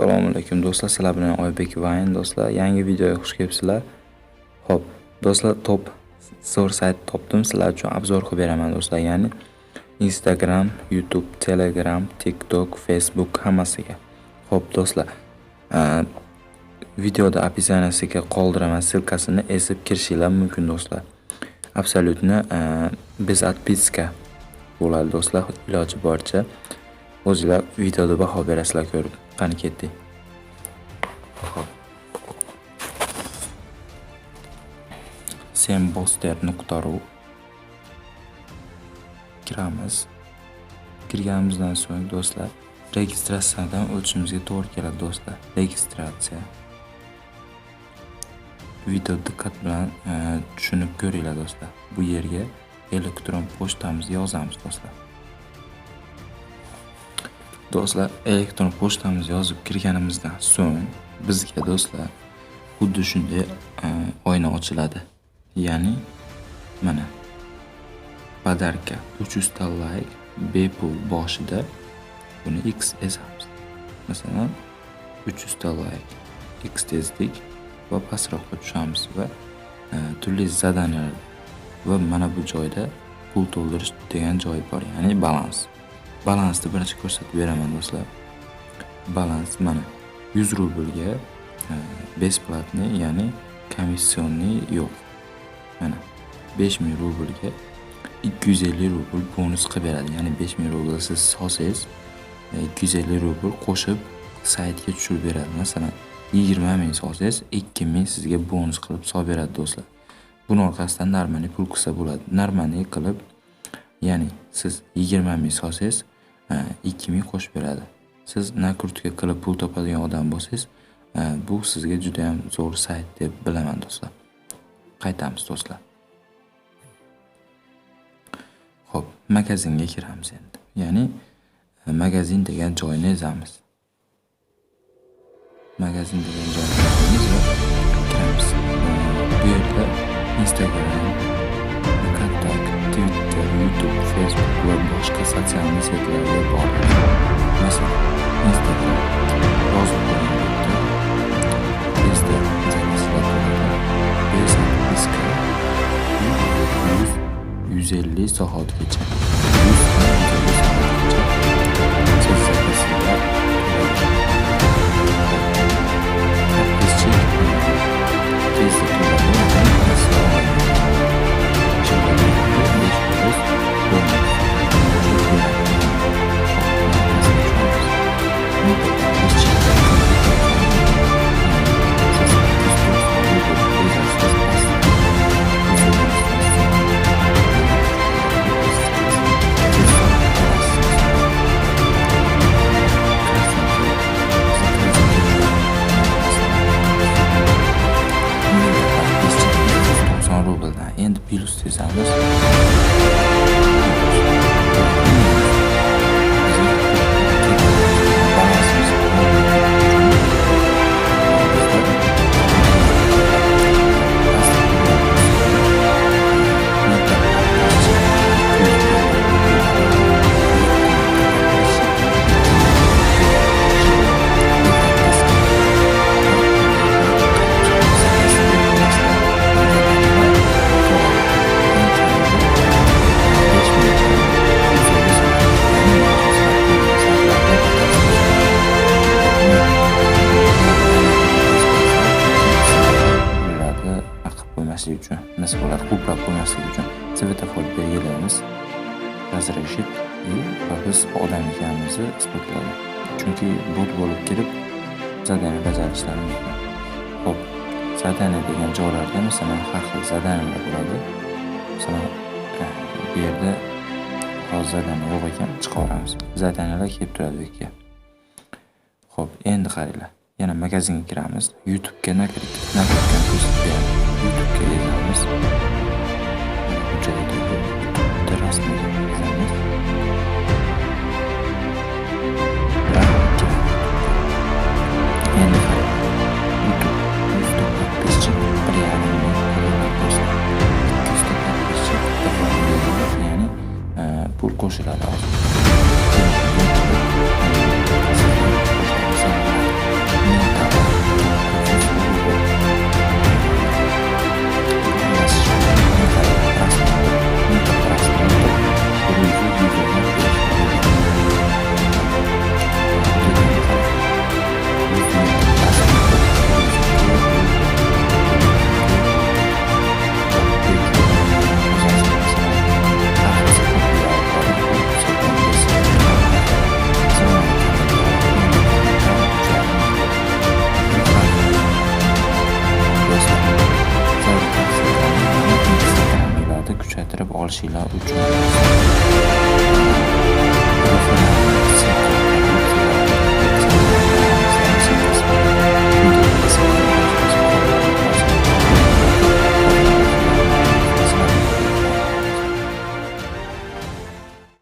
Assalomu alaykum do'stlar, sizlar bilan Oybek Vayn do'stlar. Yangi videoga xush kelibsizlar. Xo'p, do'stlar, top zo'r sayt topdim. Sizlar uchun obzor qilib beraman do'stlar. Ya'ni Instagram, YouTube, Telegram, TikTok, Facebook hammasiga. Xo'p, do'stlar, videoda описаниясiga qoldiraman ссылкасini esib kirishinglar mumkin do'stlar. absolyutni без отписка bo'ladi do'stlar, iloji boricha. O'zinglar videoda baho berasizlar ko'rib. Qani ketdik. Semboster.ru kiramiz. Kirganimizdan so'ng do'stlar, registratsiyadan o'tishimizga to'g'ri keladi do'stlar. Registratsiya. Video diqqat bilan e, tushunib ko'ringlar do'stlar. Bu yerga elektron pochtamizni yozamiz do'stlar. Do'stlar, elektron pochtamiz yozib kirganimizdan so'ng bizga do'stlar xuddi shunday e, oyna ochiladi. Ya'ni mana podarka 300 ta layk bepul boshida buni X ezamiz. Masalan, 300 ta layk X tezlik va pastroqqa tushamiz va e, turli zadaniyalar va mana bu joyda pul to'ldirish degan joy bor, ya'ni balans. balansni birinchi ko'rsatib beraman do'stlar balans mana 100 rublga бесплатный ya'ni komissionniy yo'q mana 5000 rublga 250 rubl bonus qilib beradi ya'ni 5000 rubl siz solsangiz 250 rubl qo'shib saytga tushirib beradi masalan 20 ming solsangiz 2000 sizga bonus qilib solib beradi do'stlar buni orqasidan нормальный pul qilsa bo'ladi нормальный qilib ya'ni siz 20 ming solsangiz ikki ming qo'shib beradi. Siz nakrutka qilib pul topadigan odam bo'lsangiz bu sizga judayam zo'r sayt deb bilaman do'stlar. Qaytamiz do'stlar. Ho'p magazinga kiramiz endi. Ya'ni e, magazin degan joyni ezamiz. Magazin degan joyni ezamiz bu yerda instagram beklenmez bilgilerle bağlanır. Mesela Instagram, Rozbo'dan birlikte bizde internetle beraber Basic Risk'e 100-150 saat geçer. 100 razрешит va biz odam ekanimizni isbotladi chunki bot bo'lib kelib zadaniya bajarishlari mumkin ho'p zadaniya degan joylarda masalan har xil zadaniyalar bo'ladi masalan bu yerda hozir zadaniya yo'q ekan chiqaveramiz zadaniyalar kelib turadi bu yerga ho'p endi qaranglar yana magazinga kiramiz youtubega naklika ko'rsatib beradi Ülkeyi yalnız mücadele teras Marcela Uczuła.